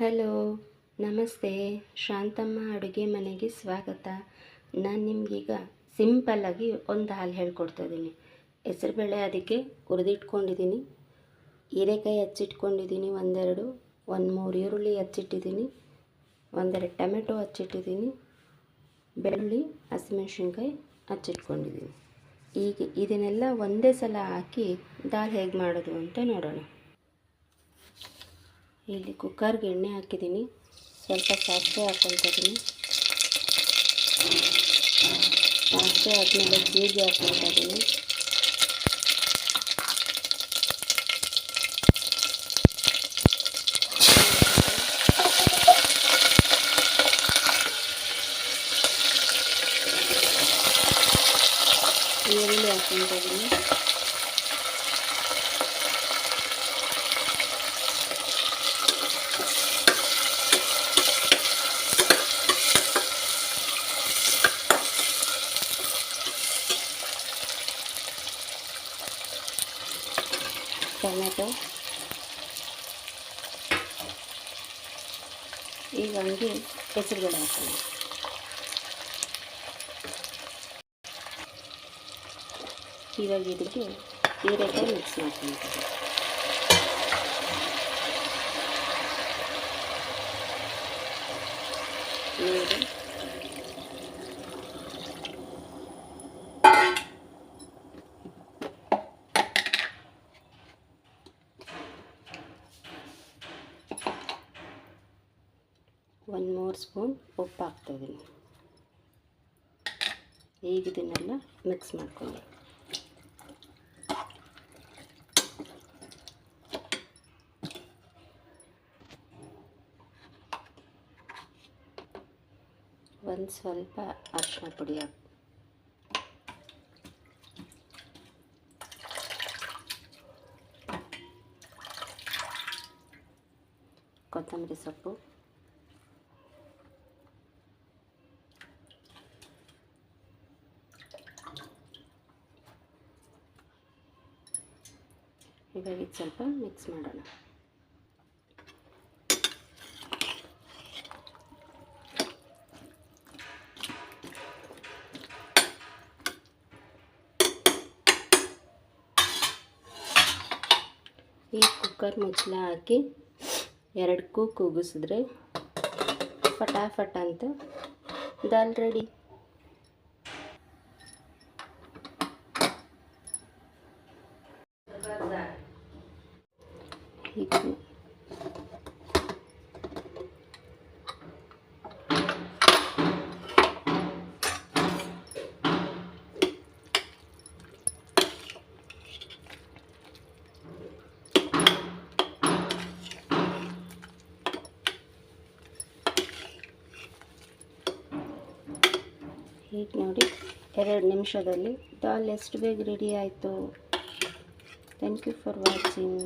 Hello, ನಮಸ್ತೆ. ಶಾಂತಮ್ಮ ಅಡುಗೆ ಮನೆಗೆ ಸ್ವಾಗತ. ನಾನು ನಿಮಗೀಗ ಸಿಂಪಲ್ಲಾಗಿ ಒಂದು ಹಾಲು ಹೇಳ್ಕೊಡ್ತಾ ಇದ್ದೀನಿ. ಹೆಸರುಬೇಳೆ ಅದಕ್ಕೆ ಹುರಿದಿಟ್ಕೊಂಡಿದ್ದೀನಿ. ಹೀರೆಕಾಯಿ ಹಚ್ಚಿಟ್ಕೊಂಡಿದ್ದೀನಿ ಒಂದೆರಡು, ಒಂದು ಮೂರು ಈರುಳ್ಳಿ ಹಚ್ಚಿಟ್ಟಿದ್ದೀನಿ, ಒಂದೆರಡು ಟೊಮೆಟೊ ಹಚ್ಚಿಟ್ಟಿದ್ದೀನಿ, ಬೆಳ್ಳುಳ್ಳಿ, ಹಸಿಮೆಣ್ಸಿನ್ಕಾಯಿ ಹಚ್ಚಿಟ್ಕೊಂಡಿದ್ದೀನಿ. ಈಗ ಇದನ್ನೆಲ್ಲ ಒಂದೇ ಸಲ ಹಾಕಿ ದಾಲ್ ಹೇಗೆ ಮಾಡೋದು ಅಂತ ನೋಡೋಣ. ಇಲ್ಲಿ ಕುಕ್ಕರ್ಗೆ ಎಣ್ಣೆ ಹಾಕಿದ್ದೀನಿ ಸ್ವಲ್ಪ ಸಾಸಿವೆ ಹಾಕ್ಕೊತಾ ಇದ್ದೀನಿ ಸಾಸಿವೆ ಆದಮೇಲೆ ಜೀರಿಗೆ ಹಾಕ್ಕೊತಾ ಇದ್ದೀನಿ ಈರುಳ್ಳಿ ಹಾಕ್ಕೊತಾ ಇದ್ದೀನಿ ಟೊಮೆಟೊ ಈಗ ಹಂಗೆ ಹೆಸರುಬೇಳೆ ಹಾಕೋಣ ಇವಾಗ ಇದಕ್ಕೆ ಹೀರೆಕಾಯಿ ಮಿಕ್ಸ್ ಮಾಡ್ಕೊಳ್ತೀವಿ ನೀರು ಒಂದು ಮೂರು ಸ್ಪೂನ್ ಉಪ್ಪು ಹಾಕ್ತಾಯಿದ್ದೀನಿ. ಈಗ ಇದನ್ನೆಲ್ಲ ಮಿಕ್ಸ್ ಮಾಡ್ಕೊಳ್ಳಿ. ಒಂದು ಸ್ವಲ್ಪ ಅರಿಶಿನ ಪುಡಿ ಹಾಕಿ ಕೊತ್ತಂಬರಿ ಸೊಪ್ಪು. ಇವಾಗ ಸ್ವಲ್ಪ ಮಿಕ್ಸ್ ಮಾಡೋಣ. ಈ ಕುಕ್ಕರ್ ಮುಚ್ಚಲ ಹಾಕಿ ಎರಡಕ್ಕೂ ಕೂಗು ಕೂಗಿಸಿದ್ರೆ ಫಟಾಫಟ ಅಂತ ದಾಲ್ ರೆಡಿ ಹೀಗೆ. ಹೀಗೆ ನೋಡಿ ಎರಡು ನಿಮಿಷದಲ್ಲಿ ದಾಲ್ ಎಷ್ಟು ಬೇಗ ರೆಡಿ ಆಯಿತು. Thank you for watching